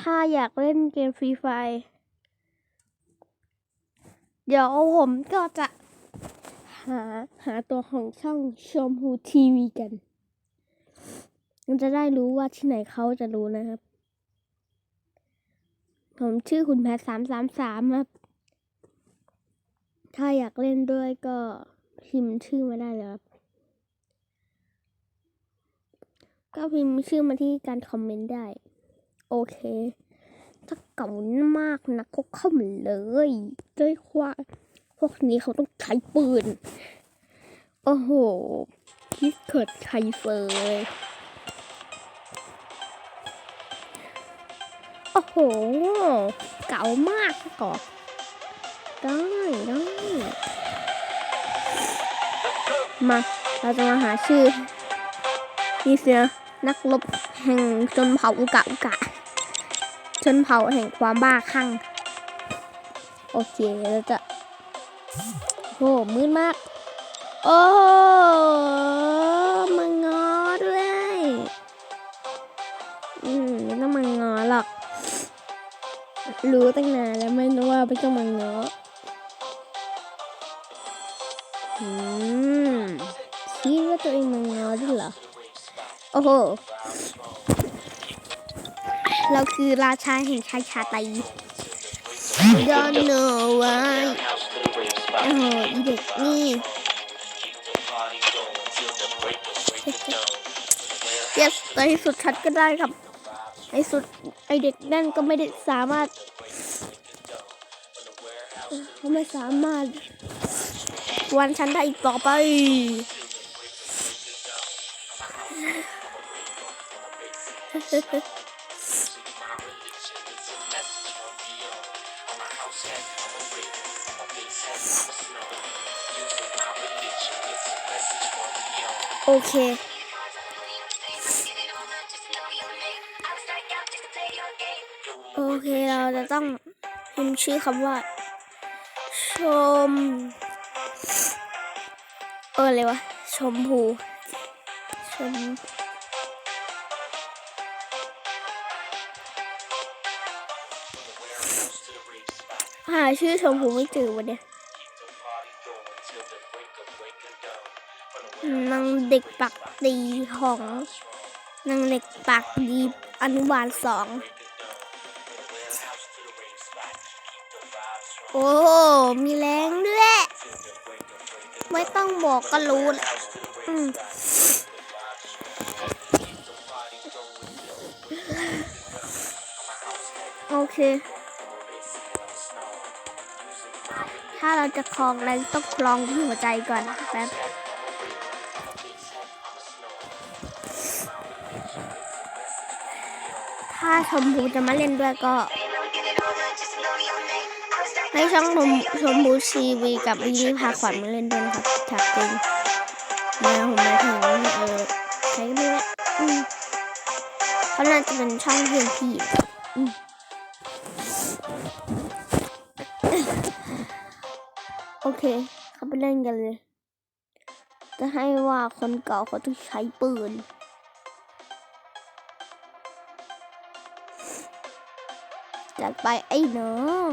ถ้าอยากเล่นเกมฟรีไฟ เดี๋ยวผมก็จะ หาหาตัวของช่องชมพูทีวีกัน มันจะได้รู้ว่าที่ไหนเขาจะรู้นะครับ ผมชื่อคุณแพทสามสามสามครับ ถ้าอยากเล่นด้วยก็พิมพ์ชื่อมาได้เลยครับก็พิมพ์ชื่อมาที่การคอมเมนต์ได้ โอเค ถ้าเก่ามากนะก็เข้ามาเลยด้วยว่าพวกนี้เขาต้องใช้ปืน โอ้โห คิดเกิดใช้เฟยโอ้โห เก่ามากก่อนได้ได้มา เราจะมาหาชื่อนี่เสียนักรบแห่งชนเผ่าอุกะอุกะ ชนเผ่าแห่งความบ้าคลั่งโอเคเราจะโอ้มืดมาก โอ้มังงอด้วยอืมไม่ต้องมังงอหรอก รู้ตั้งนานแล้วไม่รู้ว่าไม่ต้องมังงออืมคิดว่าตัวเองมังงอด้วยเหรอ โอ้โห เราคือราชาแห่งชายชาตรี Don't know why โอ้โหอีเด็กนี่ yes ในที่สุดชัดก็ได้ครับในสุดไอเด็กนั่นก็ไม่ได้สามารถเขาไม่สามารถ วันฉันได้อีกต่อไป โอเค โอเคเราจะต้องพิมพ์ชื่อคำว่า ชม เอออะไรวะ ชมพู ชม หาชื่อชมพูไม่เจอวันเนี้ยนางเด็กปักดีของนางเด็กปักดีอนุบาลสอง โอ้ มีแรงด้วย ไม่ต้องบอกก็รู้แหละอืมโอเค ถ้าเราจะคลองแรงต้องคลองที่หัวใจก่อนแป๊บถ้าชมพูจะมาเล่นด้วยก็ให้ช่องชมชมพูชีวีกับวินี่พาขวัญมาเล่นด้วยนะครับจากจริงนะผมมาถึงเออใช้ไม่ได้เขาน่าจะเป็นช่องเพื่อนพี่อืม เค เขาไปเล่นกันเลย จะให้ว่าคนเก่าเขาต้องใช้ปืน จัดไปไอ้น้อง